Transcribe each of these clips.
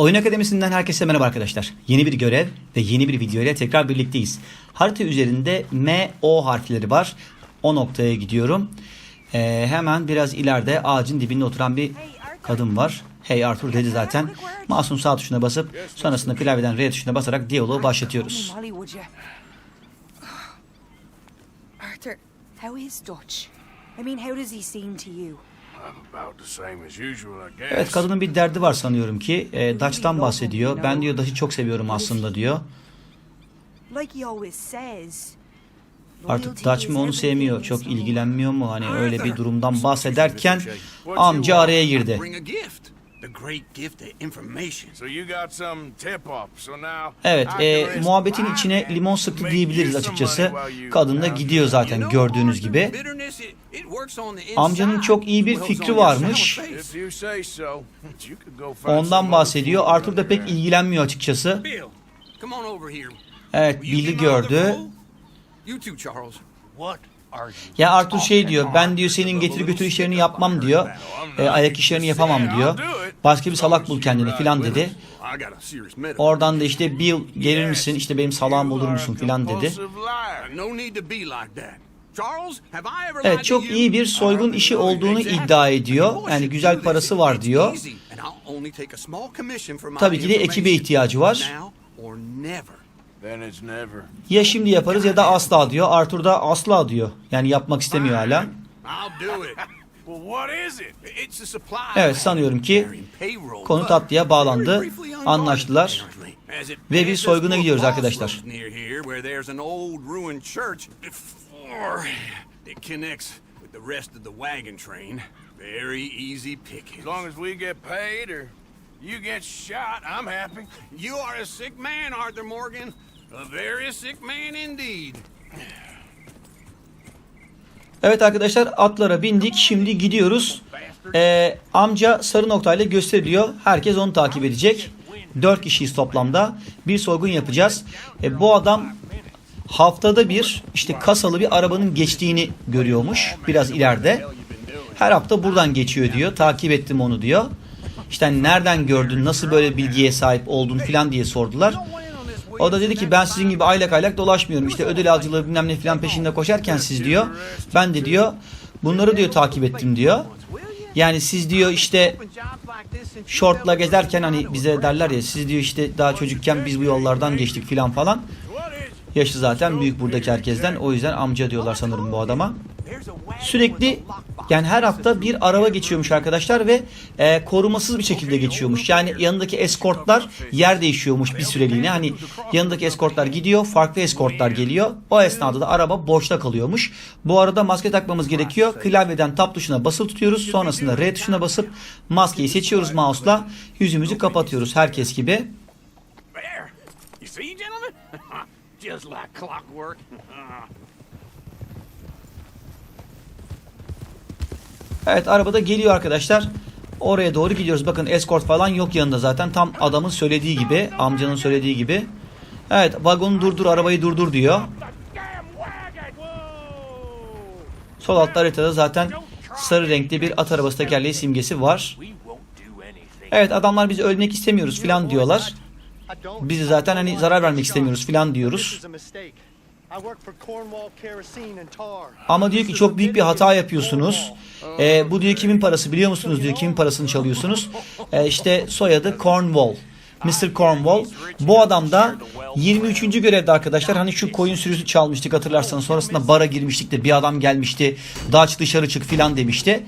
Oyun Akademisi'nden herkese merhaba arkadaşlar. Yeni bir görev ve yeni bir video ile tekrar birlikteyiz. Harita üzerinde M, O harfleri var. O noktaya gidiyorum. Ee, hemen biraz ileride ağacın dibinde oturan bir kadın var. Hey Arthur dedi zaten. Masum sağ tuşuna basıp sonrasında klavyeden R tuşuna basarak diyaloğu başlatıyoruz. Arthur, how is Dutch? I mean, how does he seem to you? About the same as usual, I guess. Evet kadının bir derdi var sanıyorum ki. E, Dutch'tan bahsediyor. Ben diyor Dutch'ı çok seviyorum aslında diyor. Like he always says. Artık Dutch mı onu sevmiyor, çok ilgilenmiyor mu? Hani öyle bir durumdan bahsederken amca araya girdi. The great gift of information. So you got some tip off. So now Evet, e, muhabbetin içine limon sıktı diyebiliriz açıkçası. Kadın da gidiyor zaten gördüğünüz gibi. Amcanın çok iyi bir fikri varmış. Ondan bahsediyor. Arthur da pek ilgilenmiyor açıkçası. Evet, Bill'i gördü. Ya Arthur şey diyor, ben diyor senin getir götür işlerini yapmam diyor. E, ayak işlerini yapamam diyor. Başka bir salak bul kendini filan dedi. Oradan da işte Bill gelir misin işte benim salağım are musun filan dedi. Evet çok iyi bir soygun işi olduğunu iddia ediyor. Yani güzel parası var diyor. Tabii ki de ekibe ihtiyacı var. Ya şimdi yaparız ya da asla diyor. Arthur da asla diyor. Yani yapmak istemiyor hala. Evet, sanıyorum ki konu tatlıya bağlandı. Anlaştılar. Ve bir soyguna gidiyoruz arkadaşlar. Near here where there's an old ruined church before it connects with the rest of the wagon train. Very easy As pickings. long as we get paid or you get shot, I'm happy. You are a sick man, Arthur Morgan. A very sick man indeed. Evet arkadaşlar atlara bindik. Şimdi gidiyoruz. Ee, amca sarı noktayla gösteriliyor. Herkes onu takip edecek. 4 kişiyiz toplamda. Bir soygun yapacağız. E, bu adam haftada bir işte kasalı bir arabanın geçtiğini görüyormuş. Biraz ileride. Her hafta buradan geçiyor diyor. Takip ettim onu diyor. İşte hani nereden gördün, nasıl böyle bilgiye sahip oldun filan diye sordular. O da dedi ki ben sizin gibi aylak aylak dolaşmıyorum. İşte ödül avcılığı bilmem ne filan peşinde koşarken siz diyor. Ben de diyor bunları diyor takip ettim diyor. Yani siz diyor işte şortla gezerken hani bize derler ya siz diyor işte daha çocukken biz bu yollardan geçtik filan falan. Yaşı zaten büyük buradaki herkesten. O yüzden amca diyorlar sanırım bu adama. Sürekli yani her hafta bir araba geçiyormuş arkadaşlar ve e, korumasız bir şekilde geçiyormuş. Yani yanındaki eskortlar yer değişiyormuş bir süreliğine. Hani yanındaki eskortlar gidiyor, farklı eskortlar geliyor. O esnada da araba boşta kalıyormuş. Bu arada maske takmamız gerekiyor. Klavyeden tab tuşuna basılı tutuyoruz. Sonrasında R tuşuna basıp maskeyi seçiyoruz mouse'la. Yüzümüzü kapatıyoruz herkes gibi. Just like clockwork. Evet arabada geliyor arkadaşlar. Oraya doğru gidiyoruz. Bakın escort falan yok yanında zaten. Tam adamın söylediği gibi. Amcanın söylediği gibi. Evet vagonu durdur arabayı durdur diyor. Sol altta haritada zaten sarı renkli bir at arabası tekerleği simgesi var. Evet adamlar biz ölmek istemiyoruz filan diyorlar. Biz zaten hani zarar vermek istemiyoruz filan diyoruz. Ama diyor ki çok büyük bir hata yapıyorsunuz. Ee, bu diyor kimin parası biliyor musunuz diyor kimin parasını çalıyorsunuz. Ee, işte soyadı Cornwall. Mr. Cornwall. Bu adam da 23. görevde arkadaşlar hani şu koyun sürüsü çalmıştık hatırlarsanız sonrasında bara girmiştik de bir adam gelmişti. Daç dışarı çık filan demişti.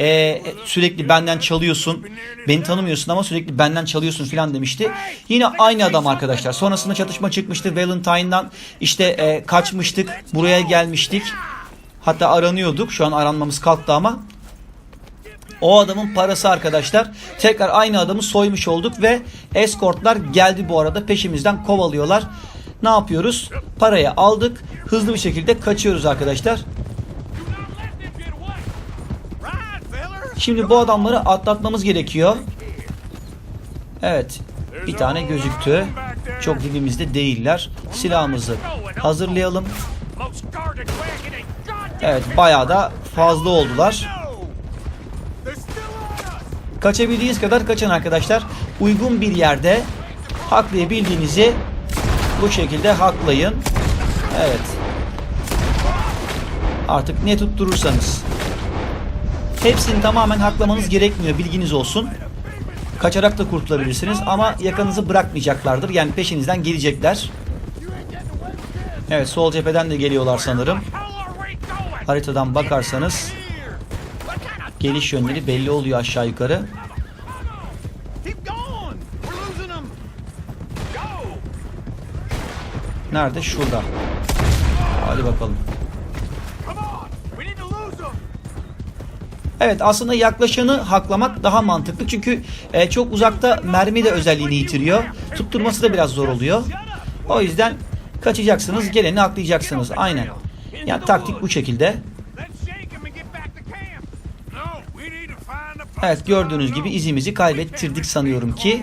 Ee, sürekli benden çalıyorsun. Beni tanımıyorsun ama sürekli benden çalıyorsun filan demişti. Yine aynı adam arkadaşlar. Sonrasında çatışma çıkmıştı. Valentine'dan işte e, kaçmıştık. Buraya gelmiştik. Hatta aranıyorduk. Şu an aranmamız kalktı ama. O adamın parası arkadaşlar. Tekrar aynı adamı soymuş olduk ve eskortlar geldi bu arada. Peşimizden kovalıyorlar. Ne yapıyoruz? Parayı aldık. Hızlı bir şekilde kaçıyoruz arkadaşlar. Şimdi bu adamları atlatmamız gerekiyor. Evet. Bir tane gözüktü. Çok dibimizde değiller. Silahımızı hazırlayalım. Evet bayağı da fazla oldular. Kaçabildiğiniz kadar kaçın arkadaşlar. uygun bir yerde haklayabildiğinizi bu şekilde haklayın. Evet. Artık ne tutturursanız. Hepsini tamamen haklamanız gerekmiyor. Bilginiz olsun. Kaçarak da kurtulabilirsiniz ama yakanızı bırakmayacaklardır. Yani peşinizden gelecekler. Evet sol cepheden de geliyorlar sanırım. Haritadan bakarsanız geliş yönleri belli oluyor aşağı yukarı. Nerede? Şurada. Hadi bakalım. Evet aslında yaklaşanı haklamak daha mantıklı. Çünkü e, çok uzakta mermi de özelliğini yitiriyor. Tutturması da biraz zor oluyor. O yüzden kaçacaksınız, geleni haklayacaksınız. Aynen. Yani taktik bu şekilde. Evet gördüğünüz gibi izimizi kaybettirdik sanıyorum ki.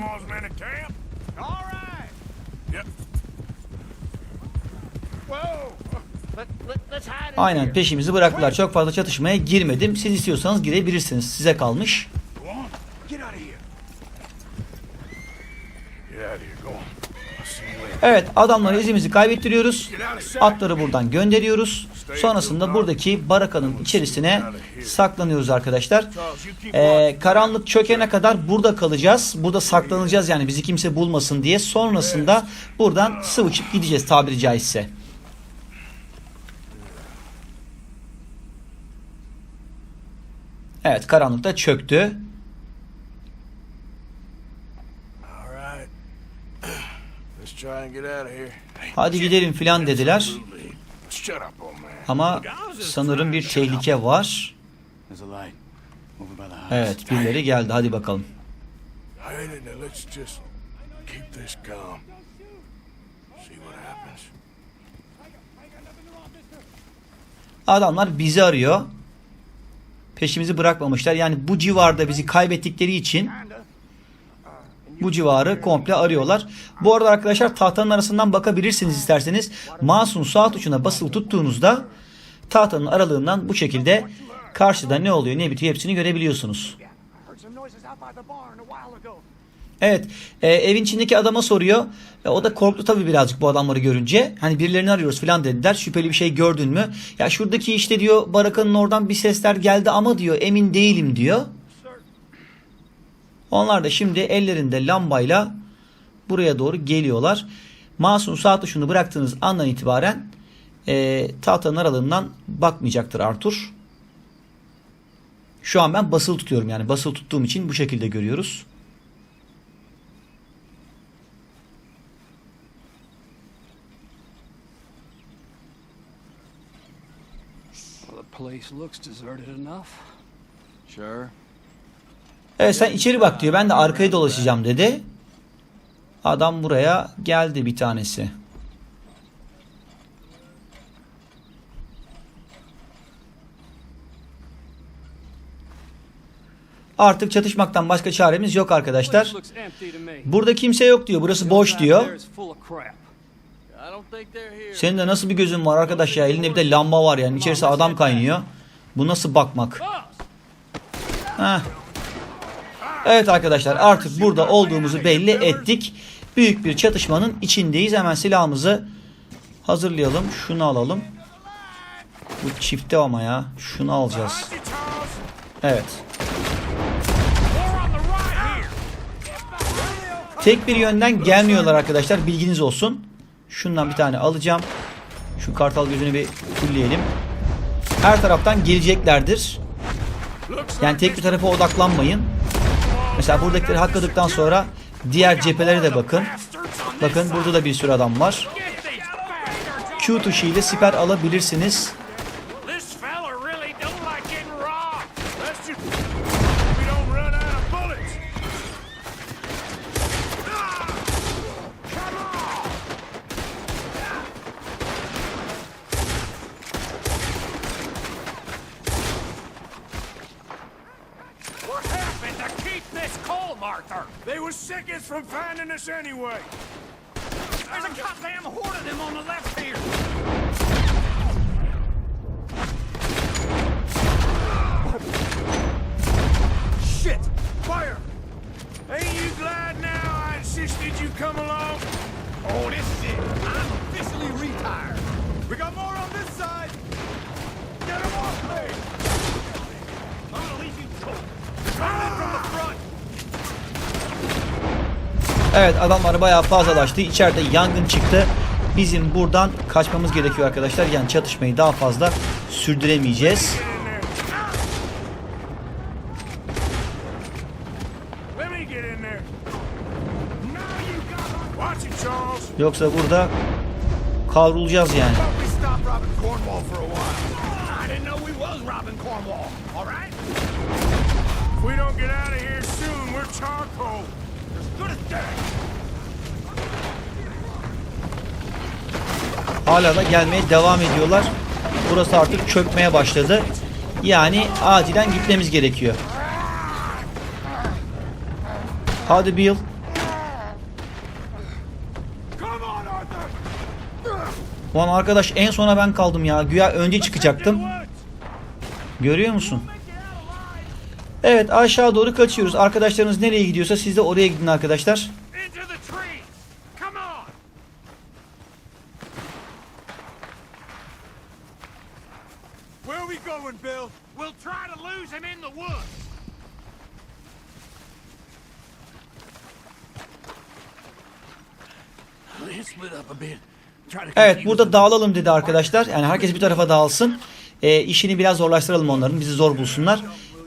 Aynen peşimizi bıraktılar. Çok fazla çatışmaya girmedim. Siz istiyorsanız girebilirsiniz. Size kalmış. Evet adamları izimizi kaybettiriyoruz. Atları buradan gönderiyoruz. Sonrasında buradaki barakanın içerisine saklanıyoruz arkadaşlar. Ee, karanlık çökene kadar burada kalacağız. Burada saklanacağız yani bizi kimse bulmasın diye. Sonrasında buradan sıvıçıp gideceğiz tabiri caizse. Evet karanlıkta çöktü. Hadi gidelim filan dediler. Ama sanırım bir tehlike var. Evet birileri geldi hadi bakalım. Adamlar bizi arıyor. Peşimizi bırakmamışlar. Yani bu civarda bizi kaybettikleri için bu civarı komple arıyorlar. Bu arada arkadaşlar tahtanın arasından bakabilirsiniz isterseniz. Mouse'un sağ tuşuna basılı tuttuğunuzda tahtanın aralığından bu şekilde karşıda ne oluyor ne bitiyor hepsini görebiliyorsunuz. Evet, e, evin içindeki adama soruyor. E, o da korktu tabii birazcık bu adamları görünce. Hani birilerini arıyoruz falan dediler. Şüpheli bir şey gördün mü? Ya şuradaki işte diyor barakanın oradan bir sesler geldi ama diyor emin değilim diyor. Onlar da şimdi ellerinde lambayla buraya doğru geliyorlar. Masum sağ tuşunu bıraktığınız andan itibaren e, tahtanın aralığından bakmayacaktır Arthur. Şu an ben basılı tutuyorum yani basılı tuttuğum için bu şekilde görüyoruz. Well, the place looks deserted enough. Sure. Evet sen içeri bak diyor. Ben de arkaya dolaşacağım dedi. Adam buraya geldi bir tanesi. Artık çatışmaktan başka çaremiz yok arkadaşlar. Burada kimse yok diyor. Burası boş diyor. Senin de nasıl bir gözün var arkadaş ya? Elinde bir de lamba var yani. İçerisi adam kaynıyor. Bu nasıl bakmak? Heh. Evet arkadaşlar artık burada olduğumuzu belli ettik. Büyük bir çatışmanın içindeyiz. Hemen silahımızı hazırlayalım. Şunu alalım. Bu çifte ama ya. Şunu alacağız. Evet. Tek bir yönden gelmiyorlar arkadaşlar. Bilginiz olsun. Şundan bir tane alacağım. Şu kartal gözünü bir fullleyelim. Her taraftan geleceklerdir. Yani tek bir tarafa odaklanmayın. Mesela buradakileri hakladıktan sonra diğer cephelere de bakın. Bakın burada da bir sürü adam var. Q tuşu ile siper alabilirsiniz. were seconds from finding us anyway. There's a goddamn horde of them on the left here. Shit! Fire! Ain't you glad now I insisted you come along? Oh, this is it. I'm officially retired. We got more on this side. Get him off me! I'm gonna leave you cold. Coming ah! from the front. Charles. Yoksa burada kavrulacağız yani. We stopped robbing Cornwall for a while. I didn't know we was robbing Cornwall. All right? If we don't get out of here soon, we're charcoal. Hala da gelmeye devam ediyorlar. Burası artık çökmeye başladı. Yani acilen gitmemiz gerekiyor. Hadi Bill. Ulan arkadaş en sona ben kaldım ya. Güya önce çıkacaktım. Görüyor musun? Evet aşağı doğru kaçıyoruz. Arkadaşlarınız nereye gidiyorsa siz de oraya gidin arkadaşlar. Into the tree. Come on. Where are we going, Bill? We'll try to lose him in the woods. Let's split up a bit. Try to Evet burada dağılalım dedi arkadaşlar. Yani herkes bir tarafa dağılsın. Ee, işini biraz zorlaştıralım onların. Bizi zor bulsunlar.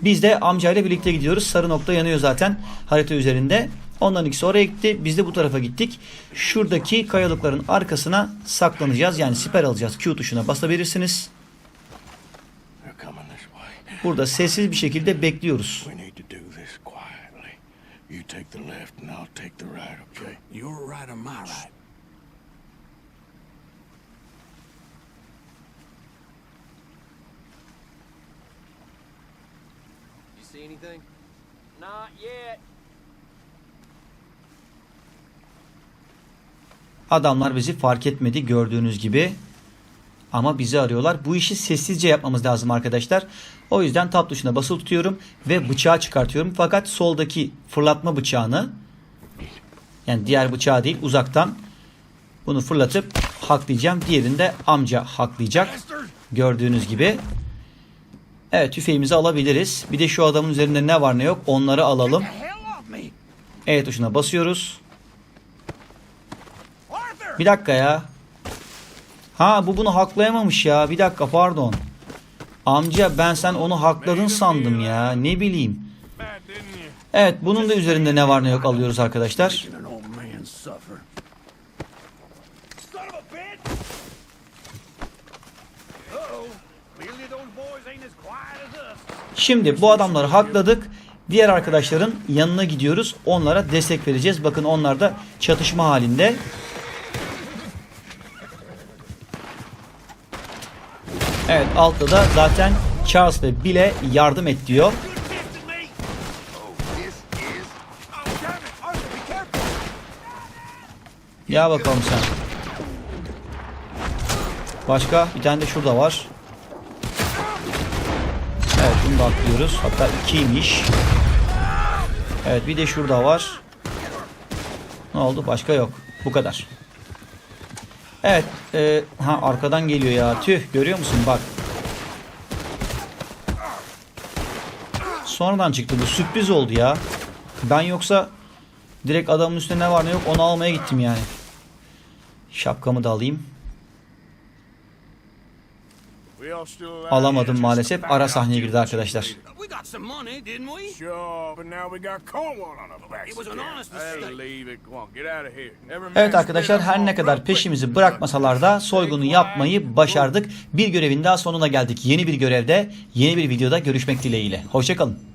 Biz de amcayla birlikte gidiyoruz. Sarı nokta yanıyor zaten harita üzerinde. Onların ikisi oraya gitti. Biz de bu tarafa gittik. Şuradaki kayalıkların arkasına saklanacağız. Yani siper alacağız. Q tuşuna basabilirsiniz. Burada sessiz bir şekilde bekliyoruz. You take the left and I'll take the right, okay? You're right or my right. See anything? Not yet. Adamlar bizi fark etmedi gördüğünüz gibi. Ama bizi arıyorlar. Bu işi sessizce yapmamız lazım arkadaşlar. O yüzden tab tuşuna basılı tutuyorum ve bıçağı çıkartıyorum. Fakat soldaki fırlatma bıçağını yani diğer bıçağı değil uzaktan bunu fırlatıp haklayacağım. Diğerini de amca haklayacak. Gördüğünüz gibi. Evet tüfeğimizi alabiliriz. Bir de şu adamın üzerinde ne var ne yok onları alalım. Me. E tuşuna basıyoruz. Bir dakika ya. Ha bu bunu haklayamamış ya. Bir dakika pardon. Amca ben sen onu hakladın sandım ya. Ne bileyim. Evet bunun da üzerinde ne var ne yok alıyoruz arkadaşlar. Şimdi bu adamları hakladık. Diğer arkadaşların yanına gidiyoruz. Onlara destek vereceğiz. Bakın onlar da çatışma halinde. Evet altta da zaten Charles ve Bill'e yardım et diyor. Ya bakalım sen. Başka bir tane de şurada var. Evet bunu da atlıyoruz. Hatta ikiymiş. Evet bir de şurada var. Ne oldu? Başka yok. Bu kadar. Evet. e, ha arkadan geliyor ya. Tüh görüyor musun? Bak. Sonradan çıktı. Bu sürpriz oldu ya. Ben yoksa direkt adamın üstünde ne var ne yok onu almaya gittim yani. Şapkamı da alayım. Alamadım maalesef. Ara sahneye girdi arkadaşlar. Evet arkadaşlar her ne kadar peşimizi bırakmasalar da soygunu yapmayı başardık. Bir görevin daha sonuna geldik. Yeni bir görevde, yeni bir videoda görüşmek dileğiyle. Hoşçakalın.